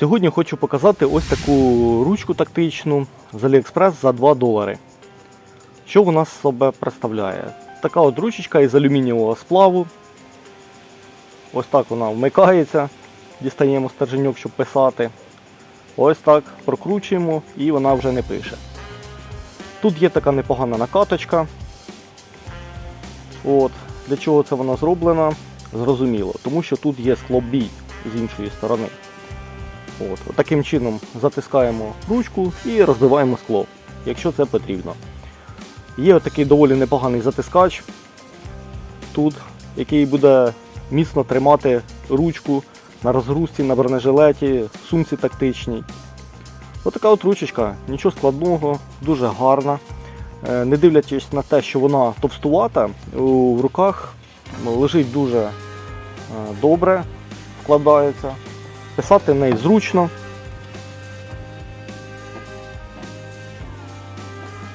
Сьогодні хочу показати ось таку ручку тактичну з AliExpress за 2 долари. Що вона з себе представляє? Така от ручечка із алюмінієвого сплаву. Ось так вона вмикається. Дістаємо стерженьок, щоб писати. Ось так прокручуємо і вона вже не пише. Тут є така непогана накаточка. От. Для чого це вона зроблена? Зрозуміло, тому що тут є склобій з іншої сторони. От. Таким чином затискаємо ручку і розбиваємо скло, якщо це потрібно. Є такий доволі непоганий затискач тут, який буде міцно тримати ручку на розгрузці, на бронежилеті, сумці тактичній. Отака от ручечка, нічого складного, дуже гарна. Е, Не дивлячись на те, що вона товстувата, в руках лежить дуже е, добре, вкладається. Писати неї зручно.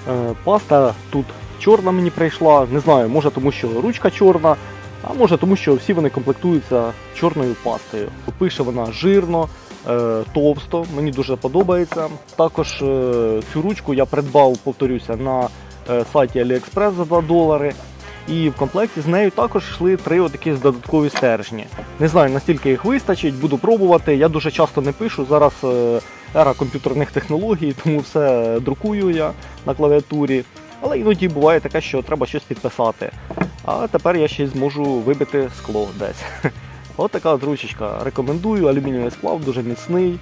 Е, Паста тут чорна мені прийшла. Не знаю, може тому, що ручка чорна, а може тому, що всі вони комплектуються чорною пастою. Пише вона жирно, е, товсто, мені дуже подобається. Також е, цю ручку я придбав, повторюся, на сайті AliExpress за 2 долари. І в комплекті з нею також йшли три отакі додаткові стержні. Не знаю, наскільки їх вистачить, буду пробувати. Я дуже часто не пишу. Зараз е, ера комп'ютерних технологій, тому все друкую я на клавіатурі. Але іноді буває таке, що треба щось підписати. А тепер я ще й зможу вибити скло десь. От така ручечка. Рекомендую, алюмінієвий сплав, дуже міцний.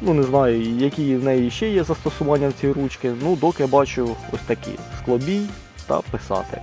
Ну не знаю, які в неї ще є застосування в цій ручки. Ну, доки я бачу ось такі склобій та писати.